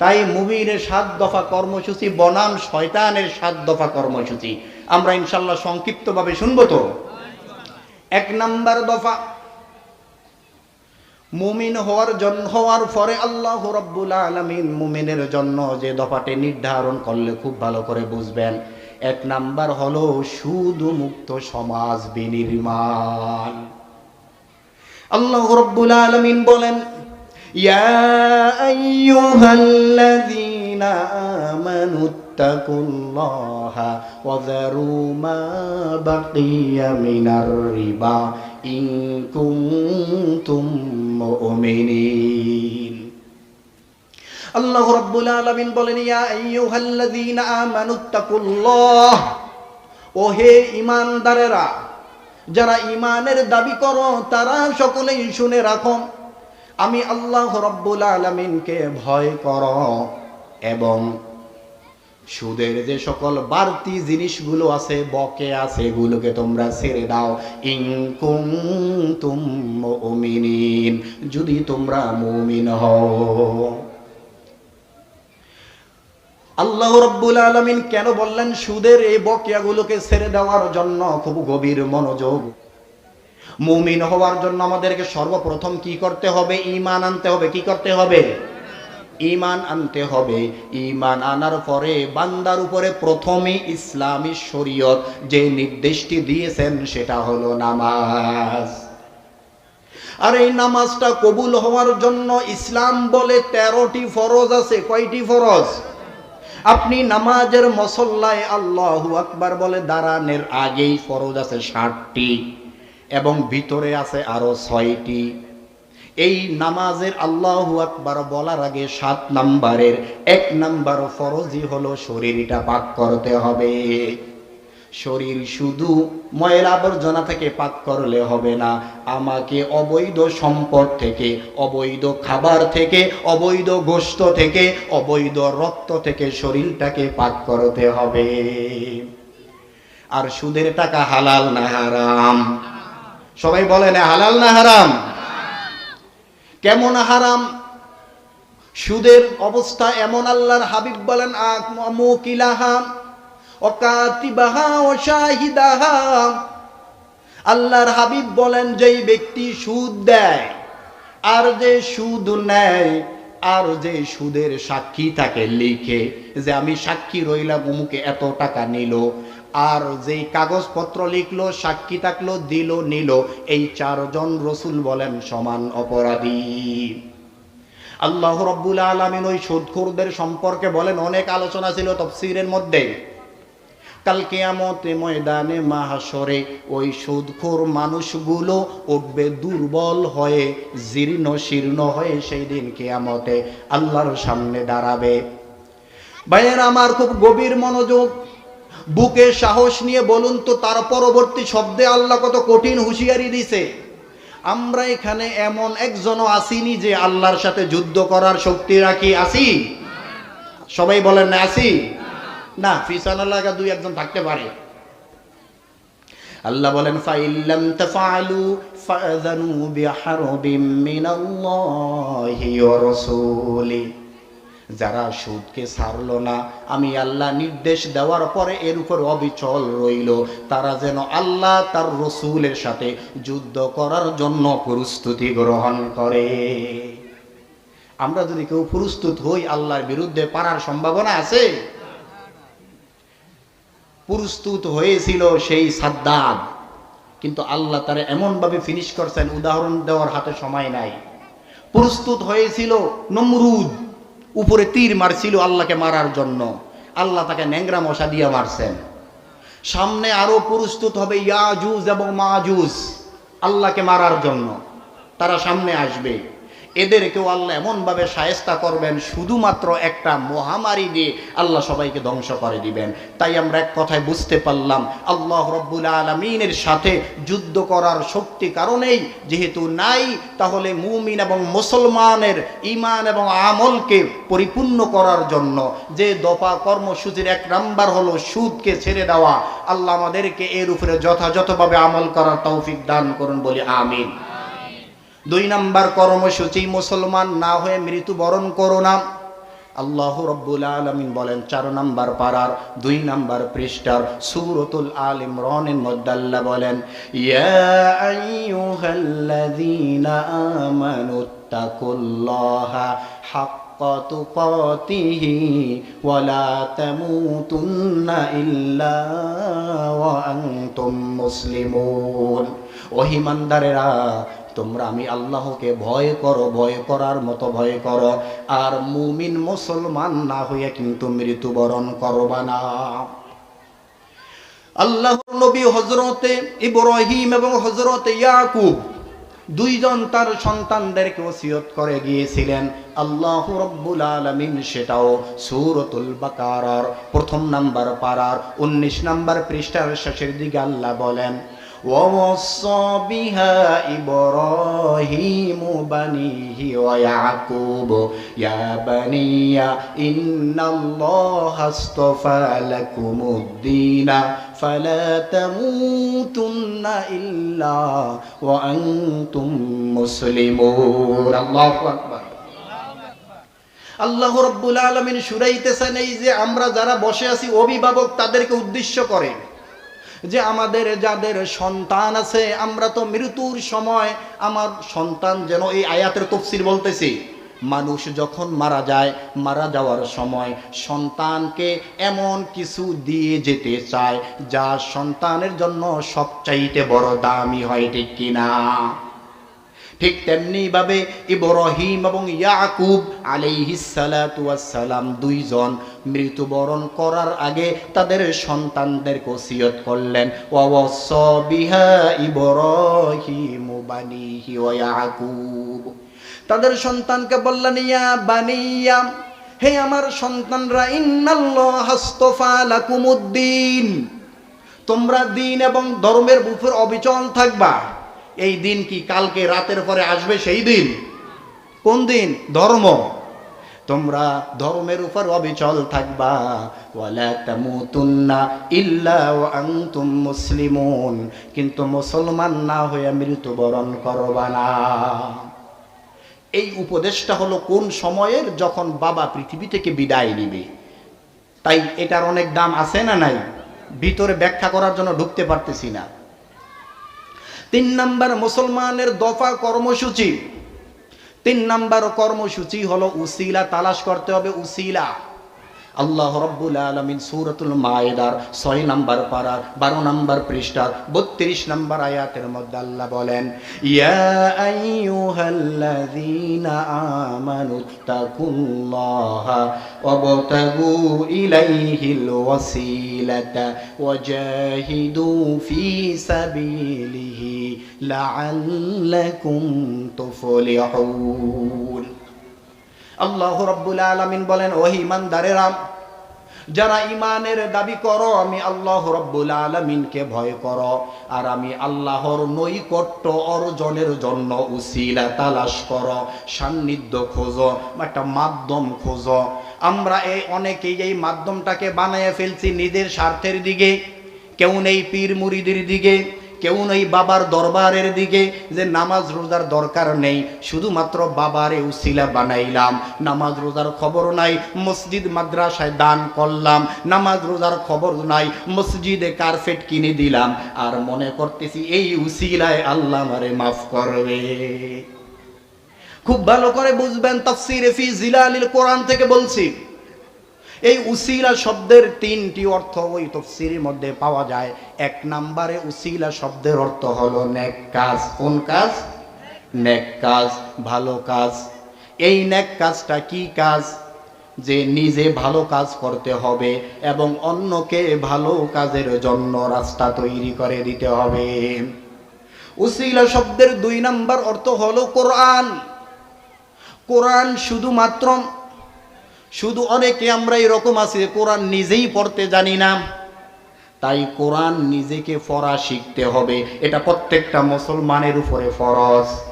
তাই মুমিনের সাত দফা কর্মসূচি, বনাম শয়তানের সাত দফা কর্মসূচি। আমরা ইনশাল্লাহ সংক্ষিপ্তভাবে শুনব তো? এক নাম্বার দফা, মুমিন হওয়ার জন্য হওয়ার পরে আল্লাহ রব্বুল আলমিন মুমিনের জন্য যে দফাটি নির্ধারণ করলে খুব ভালো করে বুঝবেন। এক নাম্বার হলো সুদ মুক্ত সমাজ বিনির্মাণ। আল্লাহ রব্বুল আলমিন বলেন ইয়া আইয়ুহাল্লাযীনা আমানু ইত্তাকুল্লাহা ওয়া যারু মা বাকিয়া মিনার রিবা ইন কুনতুম মুমিনিন আল্লাহ রাব্বুল আলামিন বলেন ইয়া আইয়ুহাল্লাযীনা আমানু ইত্তাকুল্লাহ ও হে ঈমানদারেরা যারা ইমানের দাবি করো, তারা সকলেই শুনে রাখো। আমি আল্লাহ রব্বুল আলমিনকে ভয় কর এবং সুদের যে সকল বাড়তি জিনিসগুলো আছে বকে আছে এগুলোকে তোমরা ছেড়ে দাও। ইনকুম তুম যদি তোমরা মুমিন হও। আল্লাহ রব্বুল আলমিন কেন বললেন, সুদের এই বকেয়াগুলোকে ছেড়ে দেওয়ার জন্য খুব গভীর মনোযোগ মুমিন হওয়ার জন্য আমাদেরকে সর্বপ্রথম কি করতে হবে? ইমান আনতে হবে। কি করতে হবে? ইমান আনতে হবে। ইমান আনার পরে বান্দার উপরে প্রথমে ইসলামী শরীয়ত যে নির্দেশটি দিয়েছেন, সেটা হলো নামাজ। আর এই নামাজটা কবুল হওয়ার জন্য ইসলাম বলে তেরোটি ফরজ আছে। কয়টি ফরজ? আপনি নামাজের মসল্লায় আল্লাহু আকবার বলে দাঁড়ানোর আগেই ফরজ আছে ষাটটি। এবং ভিতরে আছে আরও ছয়টি। এই নামাজের আল্লাহ আকবার বলার আগে সাত নাম্বারের এক নাম্বার ফরজই হলো শরীরটা পাক করতে হবে। শরীর শুধু ময়লা আবর্জনা থেকে পাক করলে হবে না, আমাকে অবৈধ সম্পদ থেকে, অবৈধ খাবার থেকে, অবৈধ গোস্ত থেকে, অবৈধ রক্ত থেকে শরীরটাকে পাক করতে হবে। আর সুদের টাকা হালাল না হারাম। সবাই বলে না হালাল না হারাম? কেমন হারাম? সুদের অবস্থা এমন আল্লাহর হাবিব বলেন আল্লাহর হাবিব বলেন, যেই ব্যক্তি সুদ দেয়, আর যে সুদ নেয়, আর যে সুদের সাক্ষী থাকে লিখে যে, আমি সাক্ষী রইলাম, অমুকে এত টাকা নিল আর যেই কাগজপত্র লিখলো, সাক্ষী থাকল, দিল, নিল, এই চারজন রসুল বলেন সমান অপরাধী। আল্লাহ রব্বুল আলমিন ওই সুদখোরদের সম্পর্কে বলেন, অনেক আলোচনা ছিল তফসিরের মধ্যে। কাল কেয়ামতে ময়দানে মাহাসরে ওই সুদখোর মানুষগুলো উঠবে দুর্বল হয়ে, জীর্ণ শীর্ণ হয়ে সেই দিন কেয়ামতে আল্লাহর সামনে দাঁড়াবে। ভাইয়ের, আমার খুব গভীর মনোযোগ বুকে সাহস নিয়ে বলুন তো, তার পরবর্তী শব্দে আল্লাহ কত কঠিন হুঁশিয়ারি দিছে। আমরা এখানে এমন একজনও আসিনি যে আল্লাহর সাথে যুদ্ধ করার শক্তি রাখি, আসি? সবাই বলেন না, আসি? না ফিসান আল্লাহ দুই একজন থাকতে পারে। আল্লাহ বলেন ফাইল্লাম তাফআলু ফাযানু বিহারবিম মিনাল্লাহি ওয়া রাসূলি। যারা সুদকে ছাড়লো না, আমি আল্লাহ নির্দেশ দেওয়ার পরে এর উপর অবিচল রইল। তারা যেন আল্লাহ তার রসুলের সাথে যুদ্ধ করার জন্য প্রস্তুতি গ্রহণ করে। আমরা যদি কেউ প্রস্তুত হই, আল্লাহর বিরুদ্ধে পারার সম্ভাবনা আছে? প্রস্তুত হয়েছিল সেই সাদ্দাদ। কিন্তু আল্লাহ তারা এমনভাবে ফিনিশ করছেন, উদাহরণ দেওয়ার হাতে সময় নাই। প্রস্তুত হয়েছিল নমরুদ। উপরে তীর মারছিল আল্লাহকে মারার জন্য। আল্লাহ তাকে ন্যাংরা মশা দিয়ে মারছেন। সামনে আরও প্রস্তুত হবে ইয়াজুজ এবং মাজুজ আল্লাহকে মারার জন্য। তারা সামনে আসবে। এদেরকেও আল্লাহ এমনভাবে সায়স্তা করবেন, শুধুমাত্র একটা মহামারী দিয়ে আল্লাহ সবাইকে ধ্বংস করে দিবেন। তাই আমরা এক কথায় বুঝতে পারলাম, আল্লাহ রব্বুল আলমিনের সাথে যুদ্ধ করার শক্তি কারণেই যেহেতু নাই, তাহলে মুমিন এবং মুসলমানের ইমান এবং আমলকে পরিপূর্ণ করার জন্য যে দফা কর্মসূচির এক নাম্বার হলো সুদকে ছেড়ে দেওয়া, আল্লাহ আমাদেরকে এর উপরে যথাযথভাবে আমল করার তৌফিক দান করুন বলি আমিন। দুই নাম্বার কর্মসূচি, মুসলমান না হয়ে মৃত্যুবরণ করো না। আল্লাহ রব্বুল আলমিন বলেন, চার নাম্বার পাড়ার, দুই নাম্বার পৃষ্ঠার সুরতুল আল ইমরানের মধ্যে বলেন, ইয়া ওহিমানদারেরা তোমরা আমি আল্লাহকে ভয় করো, ভয় করার মতো ভয় করো। আর মুমিন মুসলমান না হয়ে কিন্তু মৃত্যুবরণ করবা না। আল্লাহ নবী হজরতে ইব্রাহিম এবং হজরতে ইয়াকুব দুইজন তার সন্তানদেরকে ওসিয়ত করে গিয়েছিলেন। আল্লাহ রব্বুল আলমিন সেটাও সুরতুল বাকারার প্রথম নাম্বার পাড়ার উনিশ নাম্বার পৃষ্ঠার শেষের দিকে আল্লাহ বলেন ووصى بها إبراهيم بنيه ويعقوب يا بني إن الله اصطفى لكم الدين فلا تموتن إلا وأنتم مسلمون الله أكبر আল্লাহ রব্বুল আলমিন সুরাইতেছেন এই যে আমরা যারা বসে আছি অভিভাবক তাদেরকে উদ্দেশ্য করে যে আমাদের যাদের সন্তান আছে, আমরা তো মৃত্যুর সময় আমার সন্তান যেন এই আয়াতের তফসির বলতেছি। মানুষ যখন মারা যায়, মারা যাওয়ার সময় সন্তানকে এমন কিছু দিয়ে যেতে চায়, যা সন্তানের জন্য সবচাইতে বড় দামি হয়, ঠিক কিনা? ঠিক তেমনি ভাবে ইব্রাহিম এবং ইয়াকুব আলাইহিসালাম দুইজন মৃত্যুবরণ করার আগে তাদের সন্তানদের ওসিয়ত করলেন। ওয়াওয়াস বিহা ইব্রাহিম বানিহি ওয়া ইয়াকুব। তাদের সন্তানকে বললেন, ইয়া বানিয়া, হে আমার সন্তানরা, ইন্নাল্লাহ হাস্তফা লাকুমুদ্দিন তোমরা দিন এবং ধর্মের বুফের অবিচল থাকবা। এই দিন কি কালকে রাতের পরে আসবে সেই দিন? কোন দিন? ধর্ম। তোমরা ধর্মের উপর অবিচল থাকবা। ইল্লা মুসলিমুন। কিন্তু মুসলমান না হয়ে মৃত্যুবরণ করবা না। এই উপদেশটা হলো কোন সময়ের যখন বাবা পৃথিবী থেকে বিদায় নিবে। তাই এটার অনেক দাম আছে না নাই? ভিতরে ব্যাখ্যা করার জন্য ঢুকতে পারতেছি না। তিন নাম্বার মুসলমানের দফা কর্মসূচি। তিন নাম্বার কর্মসূচি হলো উসিলা তালাশ করতে হবে উসিলা। আল্লাহ রব্বুল আলমিন সুরতুল মায়েদার ছয় নম্বর পাড়ার বারো নম্বর পৃষ্ঠার বত্রিশ নাম্বার আয়াতের মধ্যে আল্লাহ বলেন লাআল্লাকুম তুফলিহুন। আল্লাহ রব্বুল আলমিন বলেন, ওহি ইমানদারেরা, যারা ইমানের দাবি করো, আমি আল্লাহ রব্বুল আলমিনকে ভয় করো, আর আমি আল্লাহর নৈকট্য অর্জনের জন্য উসিলা তালাশ করো, সান্নিধ্য খোঁজো, একটা মাধ্যম খোঁজো। আমরা এই অনেকেই এই মাধ্যমটাকে বানিয়ে ফেলছি নিজের স্বার্থের দিকে, কেউ নেই পীর মুরিদের দিকে কেউ নেই বাবার দরবারের দিকে যে নামাজ রোজার দরকার নেই। শুধুমাত্র বাবারে উসিলা বানাইলাম। নামাজ রোজার খবর নাই, মসজিদ মাদ্রাসায় দান করলাম। নামাজ রোজার খবর নাই, মসজিদে কার্পেট কিনে দিলাম। আর মনে করতেছি এই উসিলায় আল্লাহ আমারে মাফ করবে। খুব ভালো করে বুঝবেন, তাফসিরে ফি জিলালিল কোরআন থেকে বলছি এই উসিলা শব্দের তিনটি অর্থ ওই তফসিরের মধ্যে পাওয়া যায়। এক নম্বরে উসিলা শব্দের অর্থ হলো নেক কাজ। কোন কাজ? নেক কাজ, ভালো কাজ। এই নেক কাজটা কি কাজ? যে নিজে ভালো কাজ করতে হবে এবং অন্যকে ভালো কাজের জন্য রাস্তা তৈরি করে দিতে হবে। উসিলা শব্দের দুই নাম্বার অর্থ হলো কোরআন। কোরআন শুধুমাত্র শুধু অনেকে আমরা এরকম আছি কোরআন নিজেই পড়তে জানি না। তাই কোরআন নিজেকে পড়া শিখতে হবে। এটা প্রত্যেকটা মুসলমানের উপরে ফরজ।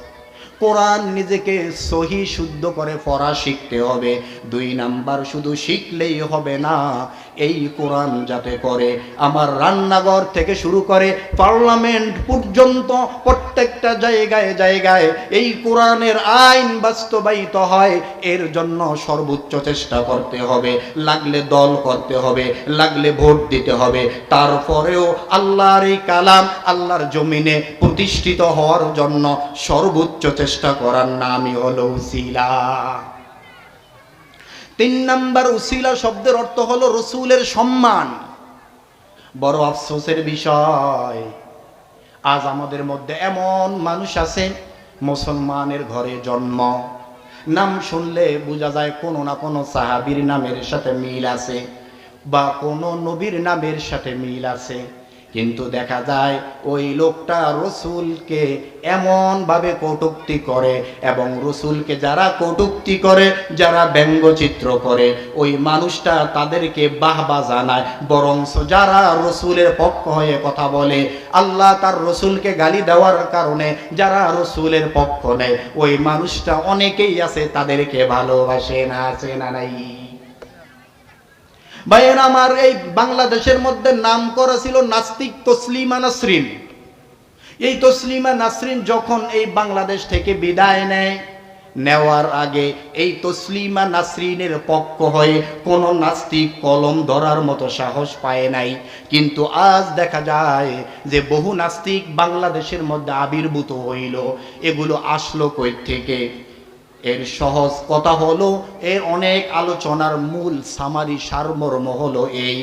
কোরআন নিজেকে সহি শুদ্ধ করে পড়া শিখতে হবে। দুই নাম্বার, শুধু শিখলেই হবে না, এই কোরআন যাতে করে। আমার রান্নাঘর থেকে শুরু করে পার্লামেন্ট পর্যন্ত, প্রত্যেকটা জায়গায় জায়গায় এই কোরআনের আইন বাস্তবায়িত হয়। এর জন্য সর্বোচ্চ চেষ্টা করতে হবে। লাগলে দল করতে হবে, লাগলে ভোট দিতে হবে। তারপরেও আল্লাহর এই কালাম আল্লাহর জমিনে প্রতিষ্ঠিত হওয়ার জন্য সর্বোচ্চ চেষ্টা করার নামই হলো উসিলা। তিন নাম্বার উসিলা শব্দের অর্থ হলো রসুলের সম্মান। বড় আফসোসের বিষয়, আজ আমাদের মধ্যে এমন মানুষ আছে, মুসলমানের ঘরে জন্ম। নাম শুনলে বোঝা যায় কোনো না কোনো সাহাবীর নামের সাথে মিল আছে বা কোনো নবীর নামের সাথে মিল আছে। কিন্তু দেখা যায় ওই লোকটা রসুলকে এমনভাবে কটুক্তি করে এবং রসুলকে যারা কটুক্তি করে, যারা ব্যঙ্গচিত্র করে, ওই মানুষটা তাদেরকে বাহবা জানায়। বরংস যারা রসুলের পক্ষ হয়ে কথা বলে, আল্লাহ তার রসুলকে গালি দেওয়ার কারণে যারা রসুলের পক্ষ নেয়, ওই মানুষটা অনেকেই আছে তাদেরকে ভালোবাসে না, আছে না নাই। ভাইয়ের, আমার এই বাংলাদেশের মধ্যে নাম করা ছিল নাস্তিক তসলিমা নাসরিন। এই তসলিমা নাসরিন যখন এই বাংলাদেশ থেকে বিদায় নেয়, নেওয়ার আগে এই তসলিমা নাসরিনের পক্ষ হয়ে কোনো নাস্তিক কলম ধরার মতো সাহস পায় নাই। কিন্তু আজ দেখা যায় যে বহু নাস্তিক বাংলাদেশের মধ্যে আবির্ভূত হইল। এগুলো আসলো কই থেকে? এর সহজ কথা হলো এর অনেক আলোচনার মূল সামারি সারমর্ম হলো এই,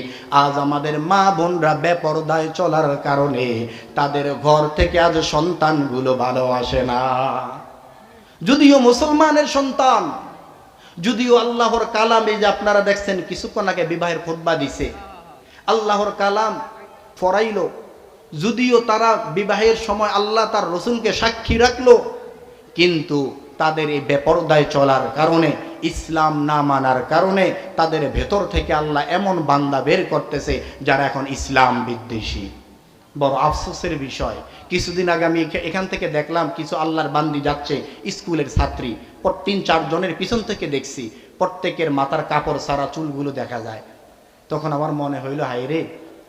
আজ আমাদের মা বোনরা বেপরদায় চলার কারণে তাদের ঘর থেকে আজ সন্তানগুলো ভালো আসে না। যদিও মুসলমানের সন্তান, যদিও আল্লাহর কালাম, এই যে আপনারা দেখছেন কিছুক্ষণ আগে বিবাহের খোদবা দিছে, আল্লাহর কালাম ফরাইল, যদিও তারা বিবাহের সময় আল্লাহ তার রসুলকে সাক্ষী রাখল, কিন্তু তাদের এই বেপরদায় চলার কারণে, ইসলাম না মানার কারণে তাদের ভেতর থেকে আল্লাহ এমন বান্দা বের করতেছে যারা এখন ইসলাম বিদ্বেষী। বড় আফসোসের বিষয়। কিছুদিন আগে আমি এখান থেকে দেখলাম কিছু আল্লাহর বান্দি যাচ্ছে স্কুলের ছাত্রী। পর তিন চারজনের পিছন থেকে দেখছি, প্রত্যেকের মাথার কাপড় সারা চুলগুলো দেখা যায়। তখন আমার মনে হইল হাই রে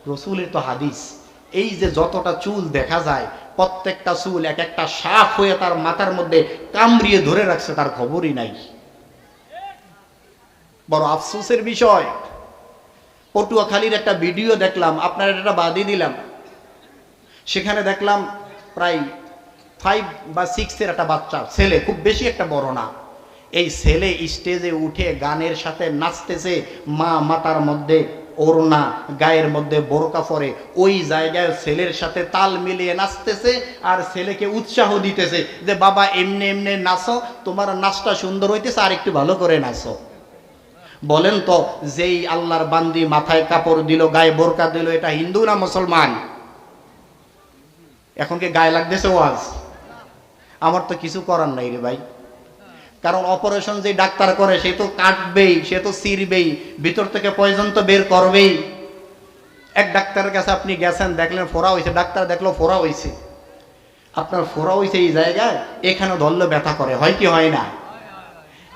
রসুলের তো হাদিস। এই যে যতটা চুল দেখা যায়, প্রত্যেকটা চুল এক একটা সাপ হয়ে তার মাথার মধ্যে কামড়িয়ে ধরে রাখছে, তার খবরই নাই। বড় আফসোসের বিষয়। পটুয়াখালীর একটা ভিডিও দেখলাম, আপনার এটা বাদই দিলাম। সেখানে দেখলাম প্রায় ফাইভ বা সিক্সের একটা বাচ্চা, ছেলে, খুব বেশি একটা বড় না। এই ছেলে স্টেজে উঠে গানের সাথে নাচতেছে, মা মাতার মধ্যে ওড়না গায়ের মধ্যে বোরকা পরে ওই জায়গায় ছেলের সাথে তাল মিলিয়ে নাচতেছে আর ছেলেকে উৎসাহ দিতেছে যে, বাবা, এমনি এমনি নাচো, তোমার নাচটা সুন্দর হইতেছে, আর একটু ভালো করে নাচো। বলেন তো, যেই আল্লাহর বান্দি মাথায় কাপড় দিল, গায়ে বোরকা দিল, এটা হিন্দু না মুসলমান? এখন কি গায়ে লাগতেছে ওয়াজ? আমার তো কিছু করার নাই রে ভাই। কারণ অপারেশন যে ডাক্তার করে, সে তো কাটবেই, সে তো চিরবেই ভিতর থেকে পয়জন তো বের করবেই। এক ডাক্তারের কাছে আপনি গেছেন, দেখলেন ফোড়া হয়েছে ডাক্তার দেখল ফোড়া হয়েছে আপনার ফোড়া হয়েছে এই জায়গায়, এখানে ধরলে ব্যথা করে, হয় কি হয় না?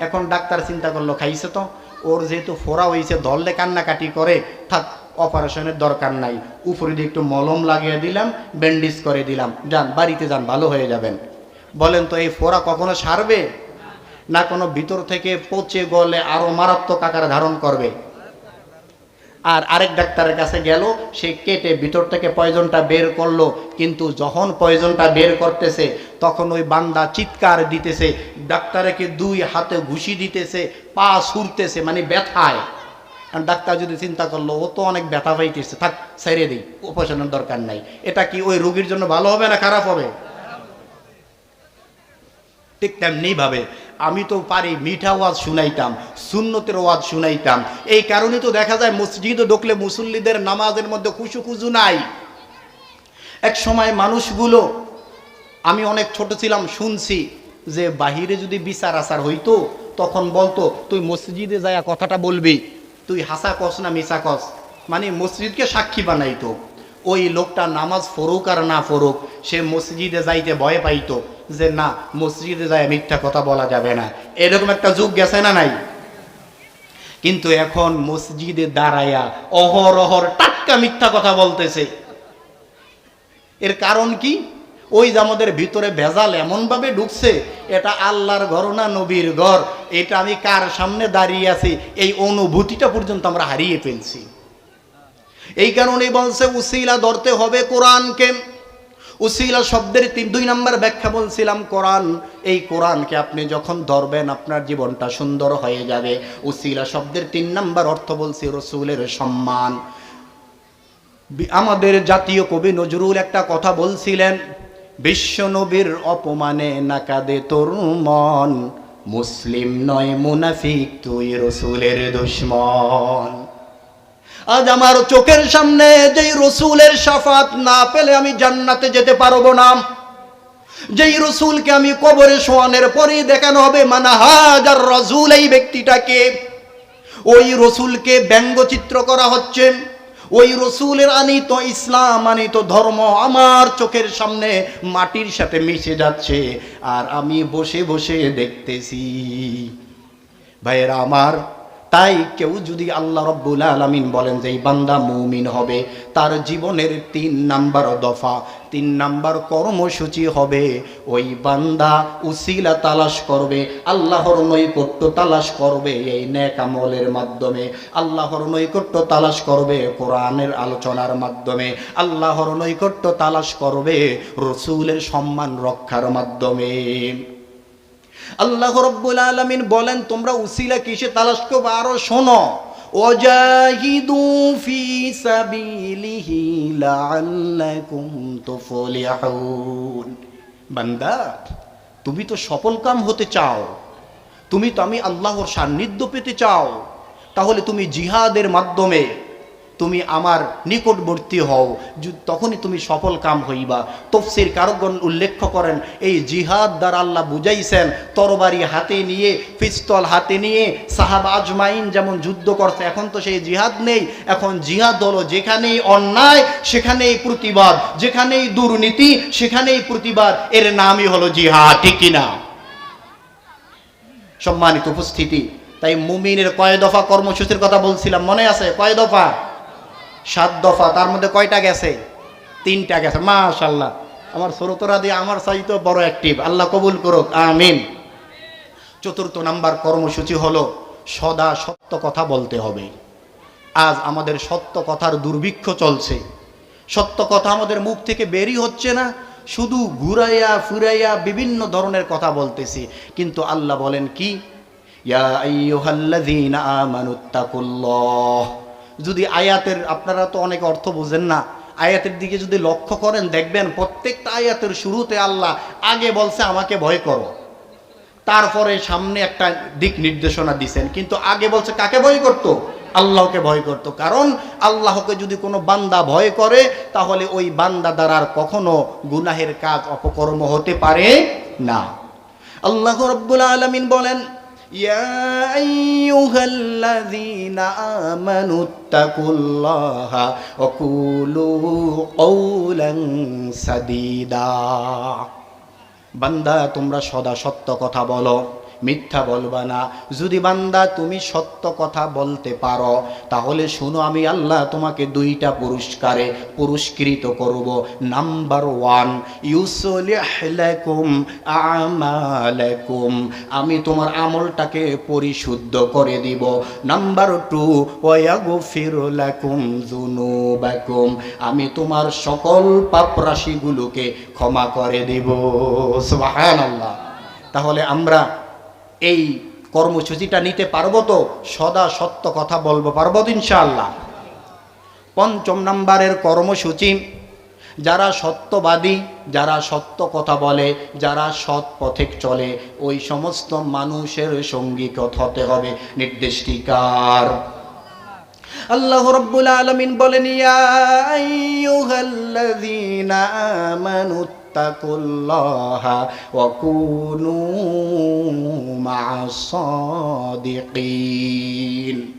এখন ডাক্তার চিন্তা করল, খাইছে তো? ওর যেহেতু ফোড়া হয়েছে ধরলে কান্নাকাটি করে, থাক, অপারেশনের দরকার নাই। উপরে দিয়ে একটু মলম লাগিয়ে দিলাম, ব্যান্ডেজ করে দিলাম। যান, বাড়িতে যান, ভালো হয়ে যাবেন। বলেন তো, এই ফোড়া কখনো সারবে? না কোনো ভিতর থেকে পচে গলে আরও মারাত্মক আকারে ধারণ করবে। আর আরেক ডাক্তারের কাছে গেল, সে কেটে ভিতর থেকে পয়জনটা বের করল, কিন্তু যখন পয়জনটা বের করতেছে, তখন ওই বান্দা চিৎকার দিতেছে ডাক্তারকে দুই হাতে ঘুষি দিতেছে, পা সুরতেছে মানে ব্যথায়। আর ডাক্তার যদি চিন্তা করল, ও তো অনেক ব্যথা পাইতেছে, থাক, ছেড়ে দিই অপারেশনের দরকার নাই। এটা কি ওই রোগীর জন্য ভালো হবে না খারাপ হবে? ঠিক তেমনি ভাবে আমি তো পারি মিঠা ওয়াজ শুনাইতাম, সুন্নতের ওয়াজ শুনাইতাম। এই কারণে তো দেখা যায় মসজিদে ঢুকলে মুসল্লিদের নামাজের মধ্যে খুশু খুজু নাই। এক সময় মানুষগুলো, আমি অনেক ছোট ছিলাম, শুনছি যে বাহিরে যদি বিচার আচার হইতো, তখন বলতো, তুই মসজিদে যায় কথাটা বলবি, তুই হাসা কস না মিশা কস। মানে মসজিদকে সাক্ষী বানাইতো। ওই লোকটা নামাজ ফরুক আর না ফরুক সে মসজিদে যাইতে ভয় পাইতো যে না, মসজিদে যায় মিথ্যা কথা বলা যাবে না। এরকম একটা যুগ গেছে না নাই? কিন্তু এখন মসজিদে দাঁড়াইয়া অহরহর টাটকা মিথ্যা কথা বলতেছে। এর কারণ কি? ওই যে আমাদের ভিতরে ভেজাল এমনভাবে ঢুকছে, এটা আল্লাহর ঘর না নবীর ঘর? এটা আমি কার সামনে দাঁড়িয়ে আছি? এই অনুভূতিটা পর্যন্ত আমরা হারিয়ে ফেলছি। এই কারণেই বলছে, উসিলা ধরতে হবে কোরআনকে। উসিলা শব্দের তিন দুই নম্বর ব্যাখ্যা বলছিলাম, কোরআন, এই কোরআনকে আপনি যখন ধরবেন, আপনার জীবনটা সুন্দর হয়ে যাবে। উসিলা শব্দের তিন নম্বর অর্থ বলছি, রসুলের সম্মান। আমাদের জাতীয় কবি নজরুল একটা কথা বলছিলেন, বিশ্ব নবীর অপমানে নাকাদে তোর মন, মুসলিম নয় মুনাফিক, তুই রসুলের দুশ্মন। আজ আমার চোখের সামনে যেই রসুলের সাফাত না পেলে আমি জান্নাতে যেতে পারব না। যেই রসুলকে আমি কবরে শোয়ানের পরেই দেখানো হবে মানা হাজার রসুল এই ব্যক্তিটাকে। ওই রসুলকে ব্যঙ্গচিত্র করা হচ্ছে। ওই রসুলের আনিত ইসলাম, আনিত ধর্ম আমার চোখের সামনে মাটির সাথে মিশে যাচ্ছে। আর আমি বসে বসে দেখতেছি, ভাইয়েরা আমার তাই কেউ যদি আল্লাহ রব্বুল আলমিন বলেন যে এই বান্দা মৌমিন হবে, তার জীবনের তিন নাম্বার দফা, তিন নাম্বার কর্মসূচি হবে, ওই বান্দা উসিলা তালাশ করবে, আল্লাহর নৈকট্য তালাশ করবে এই নেক আমলের মাধ্যমে, আল্লাহর নৈকট্য তালাশ করবে কোরআনের আলোচনার মাধ্যমে, আল্লাহর নৈকট্য তালাশ করবে রসুলের সম্মান রক্ষার মাধ্যমে। আল্লাহ রব্বুল আলমিন বলেন, তোমরা উসিলা কিসে তালাশ করবে? আরও শোনো, ওয়াজাহিদু ফি সাবিলিহি লাআল্লাকুম তুফলিহুন। বান্দা, তুমি তো সফল কাম হতে চাও, তুমি তো আমি আল্লাহর সান্নিধ্য পেতে চাও, তাহলে তুমি জিহাদের মাধ্যমে তুমি আমার নিকটবর্তী হও। তখনই তুমি সফল কাম হইবা। তফসির কারকগণ উল্লেখ করেন, এই জিহাদ দ্বারা আল্লাহ বুঝাইছেন, তরবারি হাতে নিয়ে, পিস্তল হাতে নিয়ে, সাহাব আজমাইন যেমন যুদ্ধ করছে, এখন তো সেই জিহাদ নেই। এখন জিহাদ হলো যেখানেই অন্যায়, সেখানেই প্রতিবাদ। যেখানেই দুর্নীতি, সেখানেই প্রতিবাদ। এর নামই হলো জিহাদ, ঠিক কিনা সম্মানিত উপস্থিতি, তাই মুমিনের কয় দফা কর্মসূচির কথা বলছিলাম, মনে আছে? কয় দফা? সাত দফা, তার মধ্যে কয়টা গেছে? তিনটা গেছে মাশাল্লাহ আমার শ্রোতরা দিয়ে আমার চাইতো বড় অ্যাক্টিভ আল্লাহ কবুল করুক, আমিন। চতুর্থ নাম্বার কর্মসূচি হলো সদা সত্য কথা বলতে হবে। আজ আমাদের সত্য কথার দুর্ভিক্ষ চলছে। সত্য কথা আমাদের মুখ থেকে বেরই হচ্ছে না, শুধু ঘুরাইয়া ফুরাইয়া বিভিন্ন ধরনের কথা বলতেছি। কিন্তু আল্লাহ বলেন কি? ইয়া আমানুত্তাকুল্লাহ যদি আয়াতের, আপনারা তো অনেক অর্থ বোঝেন না, আয়াতের দিকে যদি লক্ষ্য করেন, দেখবেন প্রত্যেকটা আয়াতের শুরুতে আল্লাহ আগে বলছে, আমাকে ভয় করো। তারপরে সামনে একটা দিক নির্দেশনা দিছেন, কিন্তু আগে বলছে, কাকে ভয় করতো? আল্লাহকে ভয় করত, কারণ আল্লাহকে যদি কোনো বান্দা ভয় করে, তাহলে ওই বান্দা দ্বারা আর কখনো গুনাহের কাজ, অপকর্ম হতে পারে না। আল্লাহ রব্বুল আলমিন বলেন يا أيها الذين آمنوا اتقوا الله وقولوا قولا سديدا বান্দা তোমরা সদা সত্য কথা বলো মিথ্যা বলবা না। যদি বান্দা তুমি সত্য কথা বলতে পারো, তাহলে শুনো আমি আল্লাহ তোমাকে দুইটা পুরস্কারে পুরস্কৃত করব। নাম্বার ওয়ান ইউসলিহুম আমালাকুম। আমি তোমার আমলটাকে পরিশুদ্ধ করে দিব। নাম্বার টু, ওয়াগফির লাকুম যুনুবাকুম। আমি তোমার সকল পাপরাশিগুলোকে ক্ষমা করে দেব। সুবহানাল্লাহ। তাহলে আমরা এই কর্মসূচিটা নিতে পারব তো? সদা সত্য কথা বলব পারব তো ইনশাআল্লাহ? পঞ্চম নাম্বারের কর্মসূচি, যারা সত্যবাদী, যারা সত্য কথা বলে, যারা সৎ পথে চলে, ওই সমস্ত মানুষের সঙ্গী হতে হবে নির্দেশিকার। আল্লাহ রব্বুল আলামিন বলেন, ইয়া আইয়ুহাল্লাযীনা কুনু মা'আস সাদিকিন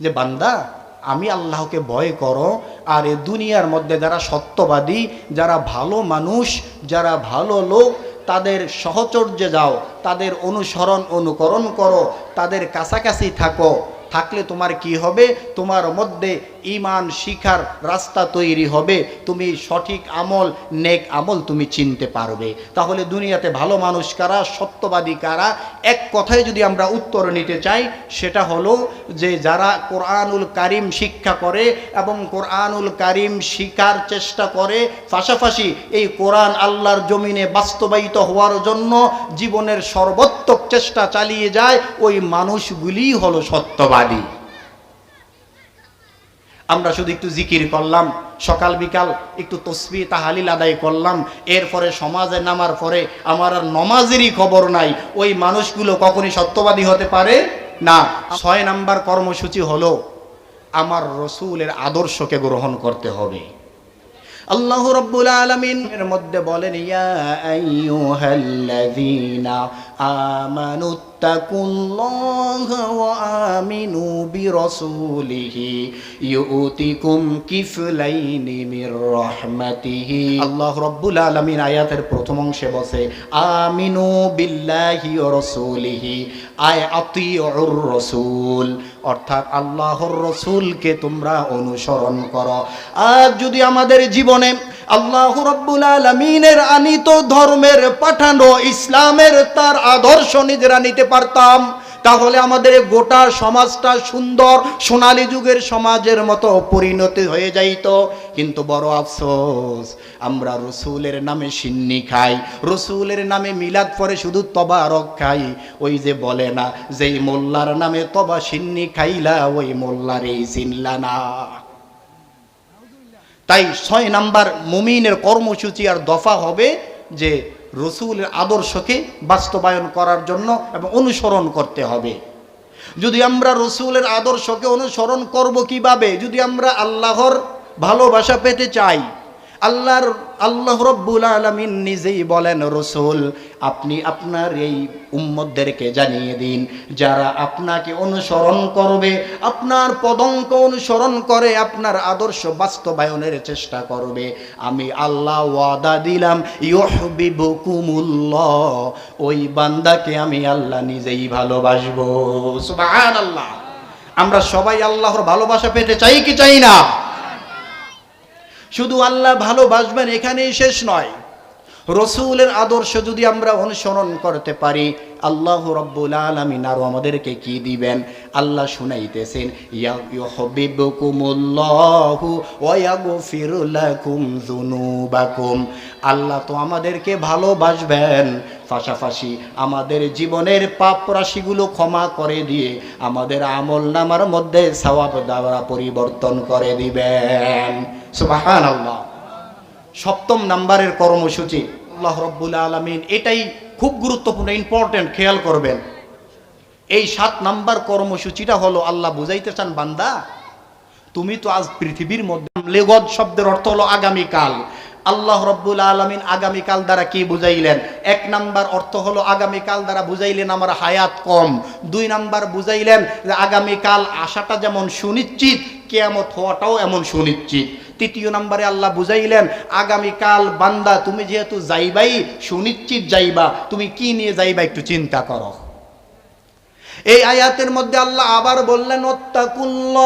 যে বান্দা, আমি আল্লাহকে ভয় করো, আর এ দুনিয়ার মধ্যে যারা সত্যবাদী, যারা ভালো মানুষ, যারা ভালো লোক, তাদের সহচর্যে যাও, তাদের অনুসরণ, অনুকরণ করো, তাদের কাছাকাছি থাকো, থাকলে তোমার কি হবে? তোমার মধ্যে ইমান শিখার রাস্তা তৈরি হবে, তুমি সঠিক আমল, নেক আমল তুমি চিনতে পারবে। তাহলে দুনিয়াতে ভালো মানুষ কারা, সত্যবাদী কারা? এক কথায় যদি আমরা উত্তর নিতে চাই, সেটা হলো যে যারা কোরআনুল কারিম শিক্ষা করে এবং কোরআনুল কারিম শিকার চেষ্টা করে, পাশাপাশি এই কোরআন আল্লাহর জমিনে বাস্তবায়িত হওয়ার জন্য জীবনের সর্বোত্তক চেষ্টা চালিয়ে যায়, ওই মানুষগুলিই হলো সত্যবাদী। আমরা শুধু একটু জিকির করলাম, সকাল বিকাল একটু তসবি তাহালিল আদায় করলাম, এরপরে সমাজে নামার পরে আমার আর নমাজেরই খবর নাই, ওই মানুষগুলো কখনই সত্যবাদী হতে পারে না। ছয় নাম্বার কর্মসূচি হলো আমার রসুলের আদর্শকে গ্রহণ করতে হবে। আল্লাহ রব্বুল আলমিন এর মধ্যে বলেন, ইয়া আইয়ুহাল্লাযীনা আল্লাহ রব্বুল আলামিন আয়াতের প্রথম অংশে বসে আমিনু বিল্লাহি রাসূলিহি আতিউর রাসূল। অর্থাৎ আল্লাহর রসুলকে তোমরা অনুসরণ করো। আর যদি আমাদের জীবনে আল্লাহ রব্বুল আলমিনের আনিত ধর্মের পাঠানো ইসলামের তার আদর্শ নিজেরা নিতে পারতাম। তাহলে আমাদের গোটা সমাজটা সুন্দর, সোনালী যুগের সমাজের মতো পরিণতি হয়ে যাইত। কিন্তু বড় আফসোস, আমরা রসুলের নামে সিন্নি খাই, রসুলের নামে মিলাদ পরে শুধু তবারক খাই। ওই যে বলে না, যেই মোল্লার নামে তবা সিন্নি খাইলা, ওই মোল্লার এই চিনলা না। তাই ছয় নাম্বার মুমিনের কর্মসূচি আর দফা হবে যে রসুলের আদর্শকে বাস্তবায়ন করার জন্য এবং অনুসরণ করতে হবে। যদি আমরা রসুলের আদর্শকে অনুসরণ করব কীভাবে? যদি আমরা আল্লাহর ভালোবাসা পেতে চাই আল্লাহর, আল্লাহ রব্বুল আলমিন নিজেই বলেন, রসুল, আপনি আপনার এই উম্মদদেরকে জানিয়ে দিন। যারা আপনাকে অনুসরণ করবে, আপনার পদঙ্ক অনুসরণ করে, আপনার আদর্শ বাস্তবায়নের চেষ্টা করবে। আমি আল্লাহ ওয়াদা দিলাম ইহবিবুকুমুল্লাহ ওই বান্দাকে আমি আল্লাহ নিজেই ভালোবাসবো। আমরা সবাই আল্লাহর ভালোবাসা পেতে চাই কি চাই না? শুধু আল্লাহ ভালোবাসবেন, এখানেই শেষ নয়। রসুলের আদর্শ যদি আমরা অনুসরণ করতে পারি, আল্লাহ রব্বুল আলমিন আরও আমাদেরকে কি দিবেন? আল্লাহ শুনাইতেছেন আল্লাহ তো আমাদেরকে ভালোবাসবেন। পাশাপাশি আমাদের জীবনের পাপ রাশিগুলো ক্ষমা করে দিয়ে আমাদের আমল নামার মধ্যে সওয়াব দ্বারা পরিবর্তন করে দিবেন। সুবাহান আল্লাহ সপ্তম নাম্বারের কর্মসূচি, আল্লাহ রব্বুল আলমিন, এটাই খুব গুরুত্বপূর্ণ ইম্পর্টেন্ট খেয়াল করবেন। এই সাত নাম্বার কর্মসূচিটা হলো, আল্লাহ বুঝাইতে চান, বান্দা, তুমি তো আজ পৃথিবীর মধ্যে লেগদ শব্দের অর্থ হলো আগামীকাল। আল্লাহ রব্বুল আলমিন আগামীকাল দ্বারা কি বুঝাইলেন? এক নাম্বার অর্থ হলো আগামীকাল দ্বারা বুঝাইলেন আমার হায়াত কম। দুই নাম্বার বুঝাইলেন যে আগামীকাল আসাটা যেমন সুনিশ্চিত, কেয়ামত হওয়াটাও এমন সুনিশ্চিত। তৃতীয় নম্বরে আল্লাহ বুঝাইলেন, আগামীকাল বান্দা, তুমি যেহেতু যাইবাই, সুনিশ্চিত যাইবা। তুমি কি নিয়ে যাইবা একটু চিন্তা করো। এই আয়াতের মধ্যে আল্লাহ আবার বললেন অত্তাকুল্লাহ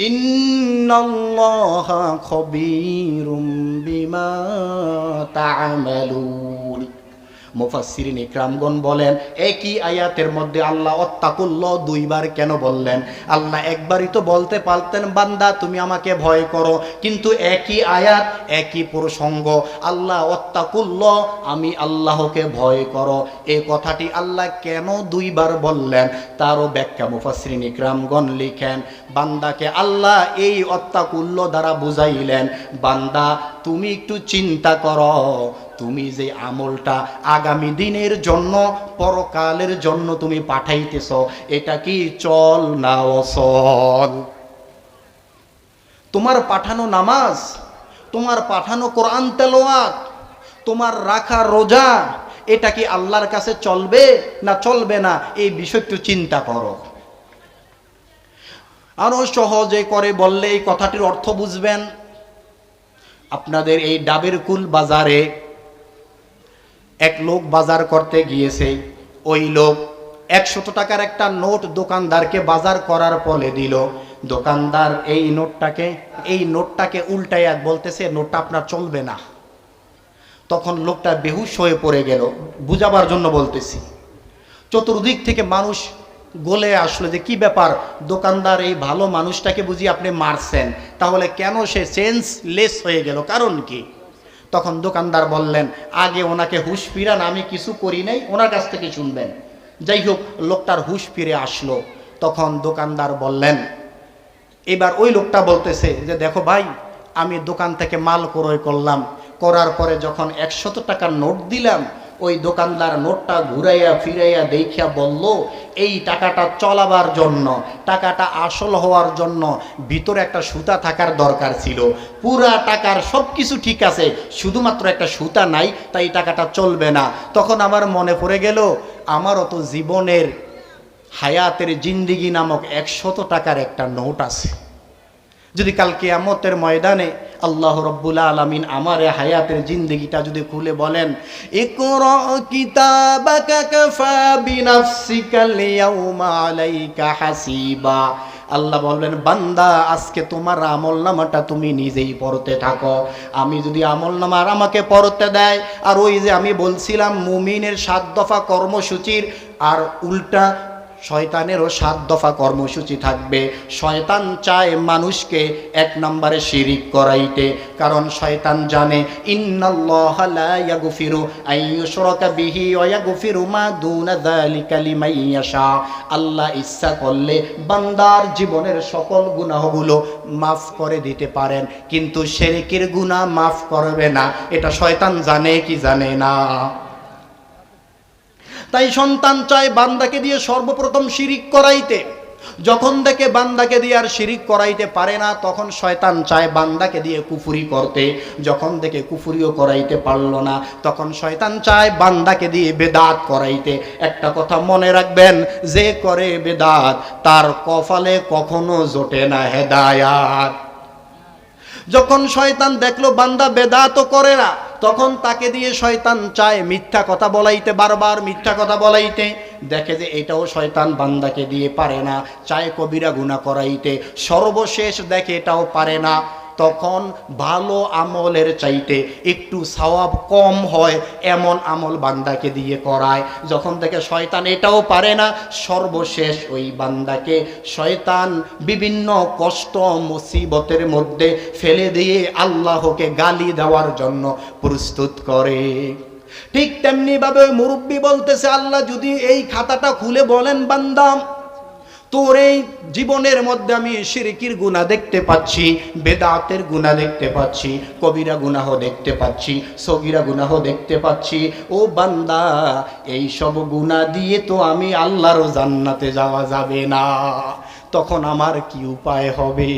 إن الله خبير بما تعملون মুফাসসিরিন ইকরামগণ বলেন, একই আয়াতের মধ্যে আল্লাহ অত্তাকুল্ল দুইবার কেন বললেন? আল্লাহ একবারই তো বলতে পারতেন, বান্দা তুমি আমাকে ভয় করো। কিন্তু একই আয়াত, একই প্রসঙ্গ, আল্লাহ অত্তাকুল্ল, আমি আল্লাহকে ভয় করো। এই কথাটি আল্লাহ কেন দুইবার বললেন? তারও ব্যাখ্যা মুফাসসিরিন ইকরামগণ লিখেন, বান্দাকে আল্লাহ এই অত্তাকুল্য দ্বারা বুঝাইলেন, বান্দা তুমি একটু চিন্তা করো। তুমি যে আমলটা আগামী দিনের জন্য, পরকালের জন্য তুমি পাঠাইতেছ, এটা কি চল না অচল? তোমার পাঠানো নামাজ, তোমার পাঠানো কোরআন তেলোয়াত তোমার রাখা রোজা, এটা কি আল্লাহর কাছে চলবে না চলবে না? এই বিষয় একটু চিন্তা করো। আরও সহজে করে বললে এই কথাটির অর্থ বুঝবেন। আপনাদের এই ডাবের কুল বাজারে এক লোক বাজার করতে গিয়েছে। ওই লোক একশত টাকার একটা নোট দোকানদারকে বাজার করার ফলে দিল। দোকানদার এই নোটটাকে এই নোটটাকে উল্টাইয়া বলতেছে, নোটটা আপনার চলবে না। তখন লোকটা বেহুশ হয়ে পড়ে গেল, বুঝাবার জন্য বলতেছি। চতুর্দিক থেকে মানুষ গলে আসলো যে, কি ব্যাপার? দোকানদার এই ভালো মানুষটাকে বুঝি আপনি মারছেন? তাহলে কেন সে চেঞ্জ লেস হয়ে গেল? কারণ কি? তখন দোকানদার বললেন, আগে ওনাকে হুশ ফিরান, আমি কিছু করি নাই, ওনার কাছ থেকে শুনবেন। যাই হোক, লোকটার হুশ ফিরে আসলো। তখন দোকানদার বললেন, এবার ওই লোকটা বলতেছে যে, দেখো ভাই, আমি দোকান থেকে মাল ক্রয় করলাম। করার পরে যখন একশত টাকার নোট দিলাম ওই দোকানদার নোটটা ঘুরাইয়া ফিরাইয়া দেখিয়া বলল, এই টাকাটা চলাবার জন্য, টাকাটা আসল হওয়ার জন্য ভিতরে একটা সুতা থাকার দরকার ছিল। পুরা টাকার সব কিছু ঠিক আছে, শুধুমাত্র একটা সুতা নাই, তাই টাকাটা চলবে না। তখন আমার মনে পড়ে গেল, আমারও তো জীবনের হায়াতের জিন্দিগি নামক একশত টাকার একটা নোট আছে। যদি কালকে আমতের ময়দানে আল্লাহ রব্বুল আলমিন আমার হায়াতের জিন্দগিটা যদি খুলে বলেন আল্লাহ বললেন বান্দা, আজকে তোমার আমল নামাটা তুমি নিজেই পড়তে থাকো। আমি যদি আমল নামার আমাকে পড়তে দেয়, আর ওই যে আমি বলছিলাম মুমিনের সাত দফা কর্মসূচির, আর উল্টা শয়তানেরও সাত দফা কর্মসূচি থাকবে। শয়তান চায় মানুষকে এক নম্বরে শিরিক করাইতে, কারণ শয়তান জানে আল্লাহ ইচ্ছা করলে বান্দার জীবনের সকল গুনাহগুলো মাফ করে দিতে পারেন, কিন্তু শিরিকের গুনাহ মাফ করবে না। এটা শয়তান জানে কি জানে না। তাই সন্তান চায় বান্দাকে দিয়ে সর্বপ্রথম শিরিক করাইতে। যখন দেখে বান্দাকে দিয়ে আর শিরিক করাইতে পারে না, তখন শয়তান চায় বান্দাকে দিয়ে কুফুরি করতে। যখন দেখে কুফুরিও করাইতে পারল না, তখন শয়তান চায় বান্দাকে দিয়ে বেদাত করাইতে। একটা কথা মনে রাখবেন, যে করে বেদাত, তার কপালে কখনো জোটে না হেদায়াত। যখন শয়তান দেখল বান্দা বেদা তো করে না, তখন তাকে দিয়ে শয়তান চায় মিথ্যা কথা বলাইতে, বারবার মিথ্যা কথা বলাইতে। দেখে যে এটাও শয়তান বান্দাকে দিয়ে পারে না, চায় কবিরা গুণা করাইতে। সর্বশেষ দেখে এটাও পারে না। তখন ভালো আমলের চাইতে একটু সওয়াব কম হয়, এমন আমল বান্দাকে দিয়ে করায়। যখন থেকে শয়তান এটাও পারে না, সর্বশেষ ওই বান্দাকে শয়তান বিভিন্ন কষ্ট, মুসিবতের মধ্যে ফেলে দিয়ে আল্লাহকে গালি দেওয়ার জন্য প্রস্তুত করে। ঠিক তেমনি ভাবে মুরব্বী বলতেছে, আল্লাহ যদি এই খাতাটা খুলে বলেন বান্দাম তোর এই জীবনের মধ্যে আমি সিরিকির গুণা দেখতে পাচ্ছি, বেদাতের গুণা দেখতে পাচ্ছি, কবিরা গুনাহ দেখতে পাচ্ছি, সগিরা গুনাহ দেখতে পাচ্ছি। ও বান্দা, এই সব গুণা দিয়ে তো আমি আল্লাহরও জান্নাতে যাওয়া যাবে না। তখন আমার কি উপায় হবে?